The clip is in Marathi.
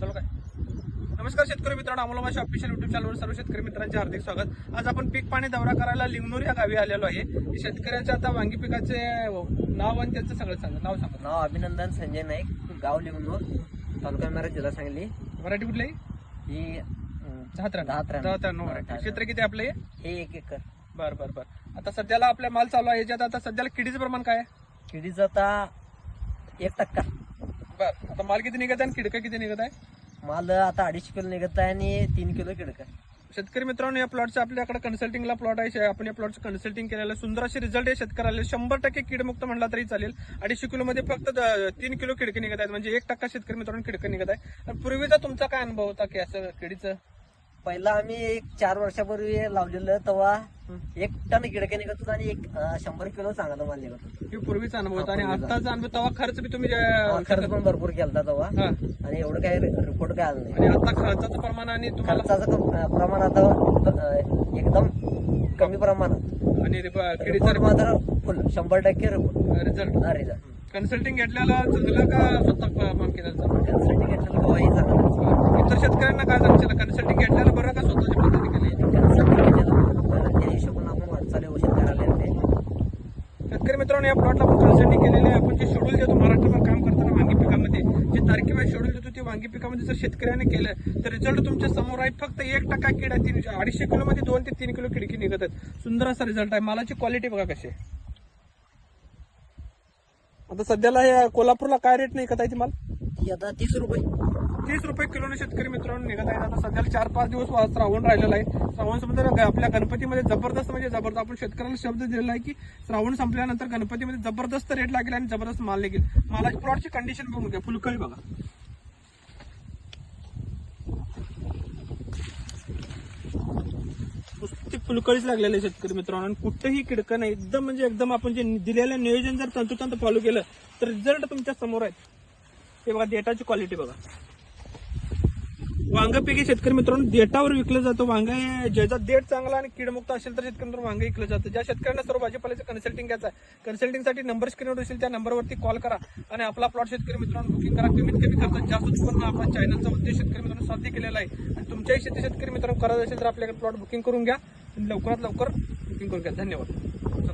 चलो काय. नमस्कार शेतकरी मित्रांनो अमोल माझ्या ऑफिशियल युट्यूब चॅनलवर सर्व शेतकरी मित्रांचे हार्दिक स्वागत. आज आपण पीक पाणी दौरा करायला लिंगनूर या गावी आलेलो आहे. शेतकऱ्यांचे आता वांगी पिकाचे नाव आणि त्यांचं सगळं सांगा नाव सांगा. नाव अभिनंदन संजय नाईक गाव लिंगनूर तालुका मेरा जिल्हा सांगली. मराठी कुठली ही दहा त्र्याण्णव मराठी क्षेत्र किती आपलं हे? हे एक एकर. बर बर बर. आता सध्याला आपल्या माल चालू आहे याच्यात आता सध्याला किडीचं प्रमाण काय आहे? किडीचं आता एक टक्का. बर आता माल किती निघत आहे आणि किडकं किती निघत आहे? माल आता अडीचशे किलो निघत आहे आणि तीन किलो किडक आहे. शेतकरी मित्रांनो या प्लॉटचं आपल्याकडे कन्सल्टिंगला प्लॉट आहे. आपण या प्लॉटचं कन्सल्टिंग केलेलं आहे. सुंदर असे रिझल्ट आहे शेतकऱ्याला. शंभर टक्के कीडमुक्त म्हणला तरी चालेल. अडीचशे किलो मध्ये फक्त द- तीन किलो खिडकी निघत आहेत. म्हणजे एक टक्का शेतकरी मित्रांनो खिडकं निघत आहे. आणि पूर्वीचा तुमचा काय अनुभव होता की असं किडीचं? पहिला आम्ही एक चार वर्षापूर्वी लावलेलं तेव्हा एक टन किडके निघत होता आणि एक अं, शंभर किलो चांगला माल निघत होता. हे पूर्वीचा अनुभव होता आणि हा, पूर्वीचा. आताचा अनुभव तेव्हा खर्च बी तुम्ही जे- खर्च पण भरपूर केला तेव्हा. हा. आणि एवढं काही रिपोर्ट काय आलं नाही. आणि आता खर्चाचं प्रमाण आणि तुम्हाला खर्चाचं कम- अं, प्रमाण आता अं, एकदम कमी प्रमाणात. आणि रिप- किडीचा रिपोर्ट मात्र फुल शंभर टक्के रिपोर्ट रिझल्ट रिझल्ट कन्सल्टिंग घेतलेला चांगलं का स्वतः काम घेतलेलं केव्हाही चांगलं शेतकऱ्यांना काय सांगशील कन्सल्टिंग घेतलेलं बरं का स्वतःच्या पद्धतीने केली? त्या हिशोबाने आपण वाटचाल व्यवस्थित करायला शेतकरी मित्रांनो या प्लॉटला आपण कन्सल्टिंग केलेली आहे. आपण जे शेड्यूल देतो महाराष्ट्रभर काम करताना वांगी पिकामध्ये. जे तारखेवार शेड्यूल देतो ते वांगी पिकामध्ये जर शेतकऱ्याने केलं तर रिझल्ट तुमच्यासमोर आहे. फक्त एक टक्का आहे तीन अडीचशे किलोमध्ये दोन ते तीन किलो खिडकी निघत आहेत. सुंदर असा रिझल्ट आहे. मालाची क्वालिटी बघा कशी आहे. आता सध्याला हे कोल्हापूरला काय रेट नाही कथा ती माल? ही आता तीस रुपये. तीस रुपये किलोने शेतकरी मित्रांनो निघत आहेत. आता सध्याला चार पाच दिवस श्रावण राहिलेला आहे. श्रावण संपल्यानंतर आपल्या गणपतीमध्ये जबरदस्त म्हणजे जबरदस्त. आपण शेतकऱ्याला शब्द दिलेला आहे की श्रावण संपल्यानंतर गणपतीमध्ये जबरदस्त रेट लागेल आणि जबरदस्त माल निघेल. मालाची प्लॉटची कंडिशन बघून घ्या. फुलकळी बघा. नुसती फुलकळीच लागलेली आहे शेतकरी मित्रांनो. आणि कुठेही किडकं नाही. एकदम म्हणजे एकदम आपण जे दिलेलं नियोजन जर तंतोतंत फॉलो केलं तर रिझल्ट तुमच्यासमोर आहे. हे बघा डेटाची क्वालिटी बघा. वांगपैकी शेतकरी मित्रांनो देटावर विकलं जातं. वांग हे ज्याचा देठ चांगला आणि कीडमुक्त असेल तर शेतकरी मित्रांनो वांग विकलं जातं. ज्या शेतकऱ्यांना सर्व भाजीपाल्याचं कन्सल्टिंग घ्यायचं आहे कन्सल्टिंगसाठी नंबर स्क्रीनवर असेल त्या नंबरवरती कॉल करा आणि आपला प्लॉट शेतकरी मित्रांनो बुकिंग करा. कमीत कमी करतात जास्त उत्पन्न आपल्या चॅनलचा उद्देश शेतकरी मित्रांनो साध्य केलेला आहे. आणि तुमच्याही शेती शेतकरी मित्रांनो करत असेल तर आपल्याकडे प्लॉट बुकिंग करून घ्या. आणि लवकरात लवकर बुकिंग करून घ्या. धन्यवाद. चला.